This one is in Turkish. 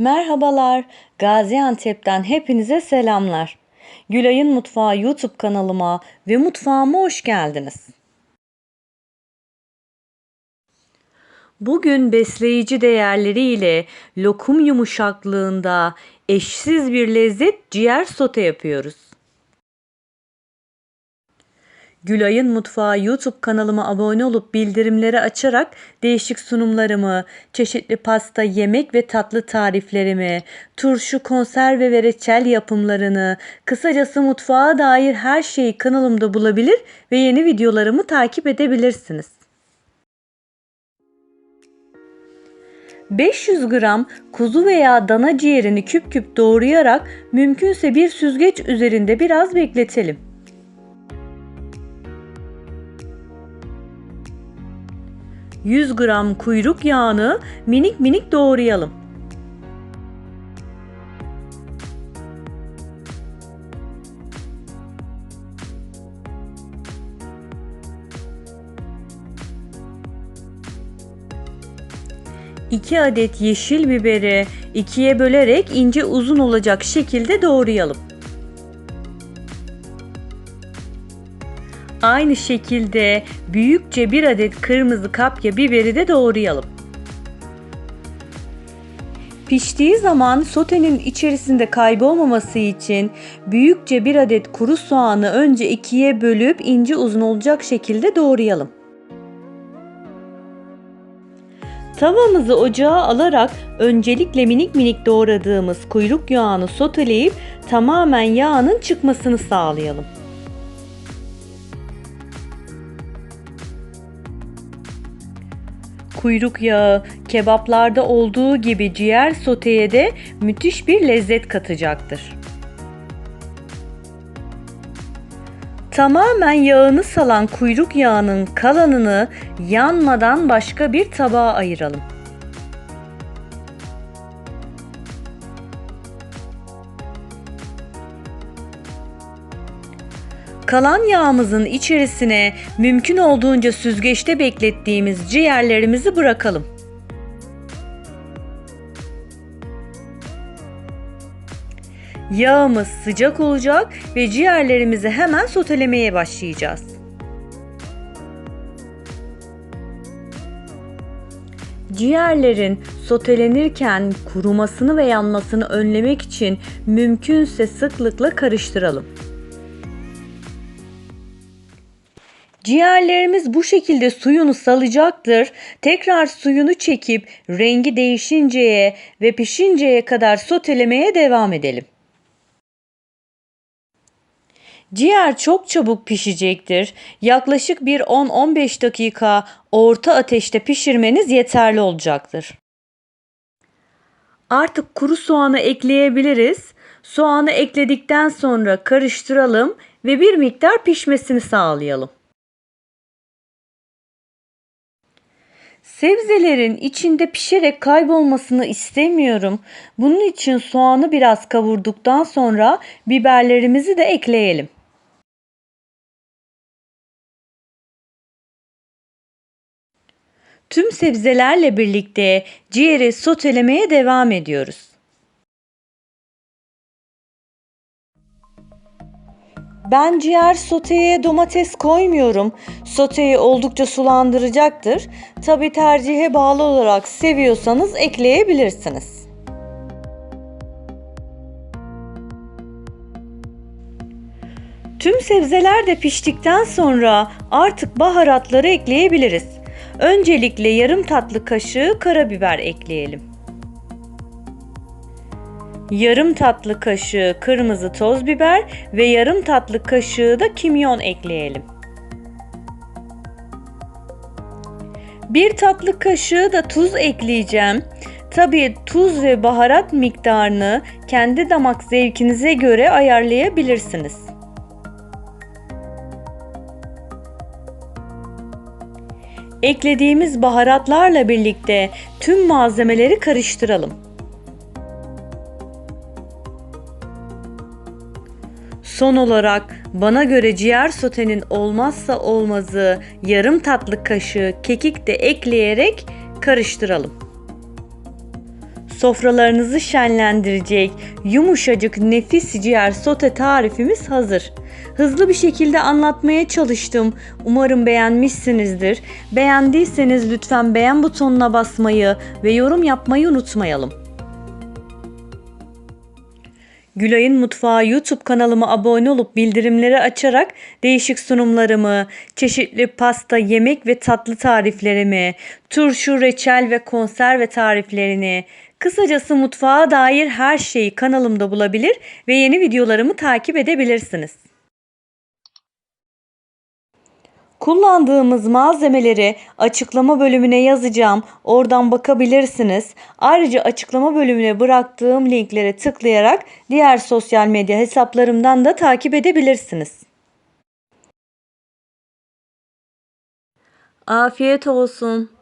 Merhabalar, Gaziantep'ten hepinize selamlar. Gülay'ın Mutfağı YouTube kanalıma ve mutfağıma hoş geldiniz. Bugün besleyici değerleriyle lokum yumuşaklığında eşsiz bir lezzet ciğer sote yapıyoruz. Gülay'ın Mutfağı YouTube kanalıma abone olup bildirimleri açarak değişik sunumlarımı, çeşitli pasta, yemek ve tatlı tariflerimi, turşu, konserve ve reçel yapımlarını, kısacası mutfağa dair her şeyi kanalımda bulabilir ve yeni videolarımı takip edebilirsiniz. 500 gram kuzu veya dana ciğerini küp küp doğrayarak mümkünse bir süzgeç üzerinde biraz bekletelim. 100 gram kuyruk yağını minik minik doğrayalım. İki adet yeşil biberi ikiye bölerek ince uzun olacak şekilde doğrayalım. Aynı şekilde büyükçe bir adet kırmızı kapya biberi de doğrayalım. Piştiği zaman sotenin içerisinde kaybolmaması için büyükçe bir adet kuru soğanı önce ikiye bölüp ince uzun olacak şekilde doğrayalım. Tavamızı ocağa alarak öncelikle minik minik doğradığımız kuyruk yağını soteleyip tamamen yağının çıkmasını sağlayalım. Kuyruk yağı, kebaplarda olduğu gibi ciğer soteye de müthiş bir lezzet katacaktır. Tamamen yağını salan kuyruk yağının kalanını yanmadan başka bir tabağa ayıralım. Kalan yağımızın içerisine mümkün olduğunca süzgeçte beklettiğimiz ciğerlerimizi bırakalım. Yağımız sıcak olacak ve ciğerlerimizi hemen sotelemeye başlayacağız. Ciğerlerin sotelenirken kurumasını ve yanmasını önlemek için mümkünse sıklıkla karıştıralım. Ciğerlerimiz bu şekilde suyunu salacaktır. Tekrar suyunu çekip rengi değişinceye ve pişinceye kadar sotelemeye devam edelim. Ciğer çok çabuk pişecektir. Yaklaşık bir 10-15 dakika orta ateşte pişirmeniz yeterli olacaktır. Artık kuru soğanı ekleyebiliriz. Soğanı ekledikten sonra karıştıralım ve bir miktar pişmesini sağlayalım. Sebzelerin içinde pişerek kaybolmasını istemiyorum. Bunun için soğanı biraz kavurduktan sonra biberlerimizi de ekleyelim. Tüm sebzelerle birlikte ciğeri sotelemeye devam ediyoruz. Ben ciğer soteye domates koymuyorum. Soteyi oldukça sulandıracaktır. Tabi tercihe bağlı olarak seviyorsanız ekleyebilirsiniz. Tüm sebzeler de piştikten sonra artık baharatları ekleyebiliriz. Öncelikle yarım tatlı kaşığı karabiber ekleyelim yarım tatlı kaşığı kırmızı toz biber ve yarım tatlı kaşığı da kimyon ekleyelim. Bir tatlı kaşığı da tuz ekleyeceğim. Tabii tuz ve baharat miktarını kendi damak zevkinize göre ayarlayabilirsiniz. Eklediğimiz baharatlarla birlikte tüm malzemeleri karıştıralım. Son olarak bana göre ciğer sotenin olmazsa olmazı yarım tatlı kaşığı kekik de ekleyerek karıştıralım. sofralarınızı şenlendirecek yumuşacık nefis ciğer sote tarifimiz hazır. Hızlı bir şekilde anlatmaya çalıştım. Umarım beğenmişsinizdir. Beğendiyseniz lütfen beğen butonuna basmayı ve yorum yapmayı unutmayalım. Gülay'ın Mutfağı YouTube kanalıma abone olup bildirimleri açarak değişik sunumlarımı, çeşitli pasta, yemek ve tatlı tariflerimi, turşu, reçel ve konserve tariflerini, kısacası mutfağa dair her şeyi kanalımda bulabilir ve yeni videolarımı takip edebilirsiniz. Kullandığımız malzemeleri açıklama bölümüne yazacağım. Oradan bakabilirsiniz. Ayrıca açıklama bölümüne bıraktığım linklere tıklayarak diğer sosyal medya hesaplarımdan da takip edebilirsiniz. Afiyet olsun.